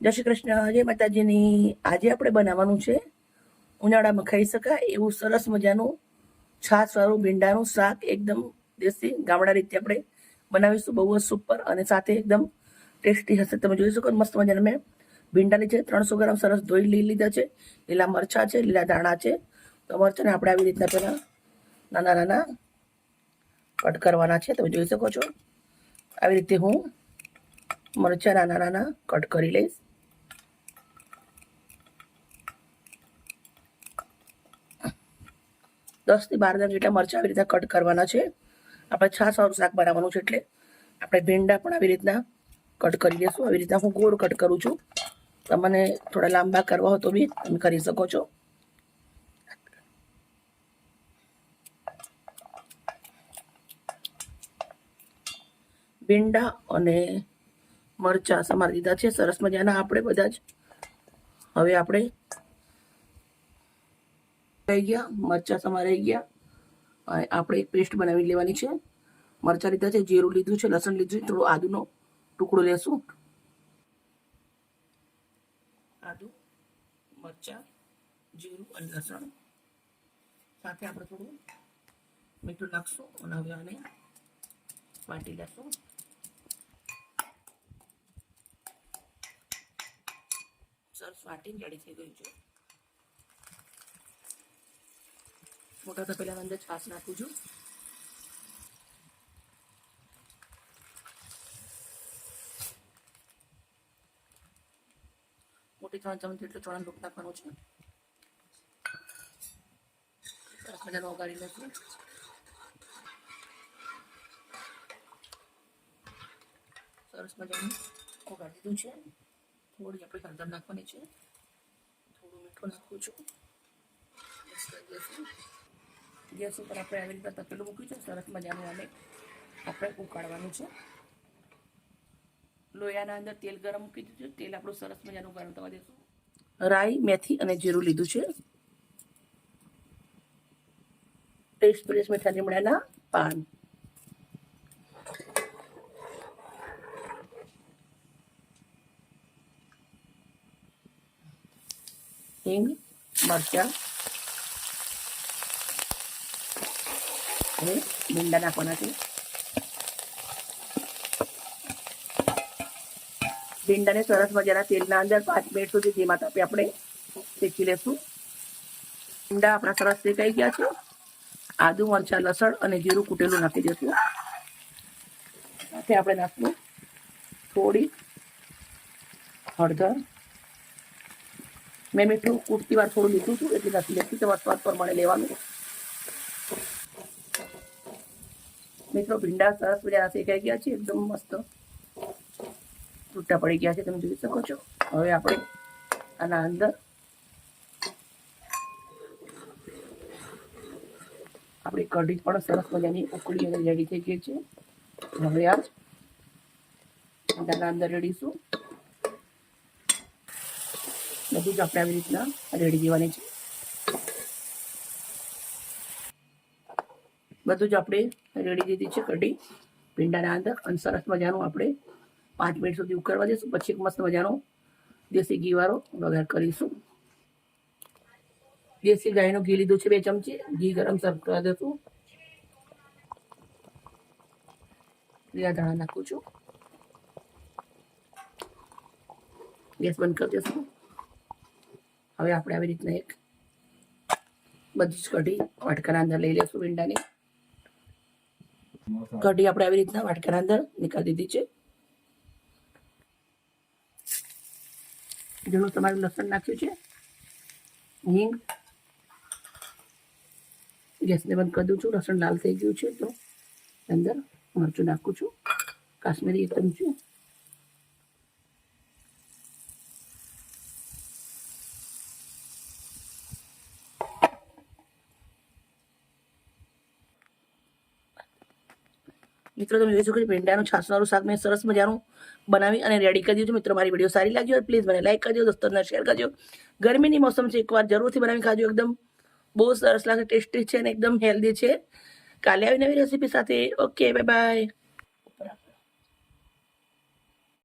જય શ્રી કૃષ્ણ. જય માતાજીની. આજે આપણે બનાવવાનું છે ઉનાળામાં ખાઈ શકાય એવું સરસ મજાનું છાશવાળું ભીંડાનું શાક એકદમ દેશી ગામડા રીતે આપણે બનાવીશું. બહુ જ સુપર અને સાથે એકદમ ટેસ્ટી હશે. તમે જોઈ શકો મસ્ત મજાના મેં ભીંડાની છે ત્રણસો ગ્રામ સરસ ધોઈ લઈ લીધા છે. લીલા મરચાં છે, લીલા દાણા છે. તો મરચાંને આપણે આવી રીતના પહેલાં નાના નાના કટ કરવાના છે. તમે જોઈ શકો છો. આવી રીતે હું મરચાં નાના નાના કટ કરી લઈશ. દસથી બાર ગ્રામ જેટલા મરચાં આવી રીતના કટ કરવાના છે. આપણે છાસવાળું શાક બનાવવાનું છે એટલે આપણે ભીંડા પણ આવી રીતના કટ કરી લઈશું આવી રીતના હું ગોળ કટ કરું છું. તમને થોડા લાંબા કરવા હોય તો બી તમે કરી શકો છો. ભીંડા અને મરચાં સમારી દીધા છે. સરસ મજાના આપણે બધા જ. હવે આપણે થઈ ગયા, મરચાં સમારાઈ ગયા. આપણે એક પેસ્ટ બનાવી લેવાની છે. મરચાં લીધા છે, જીરું લીધું છે, લસણ લીધું છે, થોડું આદુનો ટુકડો લેશું. આદુ, મરચાં, જીરું અને લસણ. સાથે આપણે થોડું મીઠું નાખશું અને હવે આને વાટી લેશું. સરસ વાટીને રેડી થઈ ગયું છે. મોટા તો પહેલા અંદર છાશ નાખું છું. મોટી ત્રણ ચમચી એટલે ત્રણ લોટ નાખવાનો છે. સરસ મજાનો ઓગાળી સરસ મજાનું ઓગાળી દીધું છે. થોડી આપણે હળદર નાખવાની છે. થોડું મીઠું નાખું છું. ગેસ ઉપર આપણે આવી રીતે તપેલું મૂક્યું છે, સરસ મજાનું આને આપણે ઉકાળવાનું છે. લોયાના અંદર તેલ ગરમ મૂકી દીધું તેલ આપણું સરસ મજાનું ગરમ થવા દઈશું રાઈ, મેથી અને જીરું લીધું છે. ટેસ્ટ પ્રેસ મીઠા લીમડાના પાન. હિંગ, મરચાં હવે ભીંડા નાખવાના ભીંડાને સરસ મજાના તેલના અંદર પાંચ મિનિટ સુધી ધીમા તાપે આપણે શેકી લેશું ભીંડા આપણા સરસ શેકાઈ ગયા છે આદુ મરચાં લસણ અને જીરું કૂટેલું નાખી દઈશું સાથે આપણે નાખશું થોડી હળદર મેં મીઠું કૂટતી વાર થોડું લીધું છું એટલે નાખી લેતી તમારા સ્વાદ પ્રમાણે લેવાનું મિત્રો ભીંડા સરસ મજા શેકાઈ ગયા છે, એકદમ મસ્ત. તૂટા પડી ગયા છે, તમે જોઈ શકો છો. હવે આપણે આના અંદર આપણી કઢી પણ સરસ મજાની ઉકળી અને રેડી થઈ ગઈ છે. હવે આ ભીંડાના અંદર રેડીશું. બધું જ આપણે આવી રીતના રેડી દેવાની છે. બધું જ આપણે રેડી દીધી છે, કઢી, ભીંડાના અંદર, અને સરસ મજાનું આપણે પાંચ મિનિટ સુધી ઉકળવા દઈશું પછી મસ્ત મજાનો દેશી ઘી વાળો વઘાર કરીશું. દેશી ગાયનું ઘી લીધું છે બે ચમચી. ઘી ગરમ સર્વ કરવા દઈશું લીલા ધાણા નાખું છું. ગેસ બંધ કરી દઈશું હવે આપણે આવી રીતના એક બધી જ કઢી વાટકાના અંદર લઈ લઈશું ભીંડાની. કઢી આપણે આવી રીતના વાટકાના અંદર નીકાળી દીધી છે. જેનું તમારું લસણ નાખ્યું છે. હિંગ. ગેસને બંધ કરી દઉં છું. લસણ લાલ થઈ ગયું છે તો અંદર મરચું નાખું છું. કાશ્મીરી એકદમ ચમચું મિત્રો, તમે જોઈ શકો છો ભીંડાનું છાસનારું શાક મેં સરસ મજાનું બનાવી અને રેડી કરી દીધું મિત્રો, મારી વીડિયો સારી લાગી હોય પ્લીઝ મને લાઈક કરજો, દોસ્તોને શેર કરજો. ગરમીની મોસમ છે, એકવાર જરૂરથી બનાવી ખાજો. એકદમ બહુ સરસ લાગે ટેસ્ટી છે અને એકદમ હેલ્ધી છે. કાલે આવી નવી રેસીપી સાથે. Okay bye bye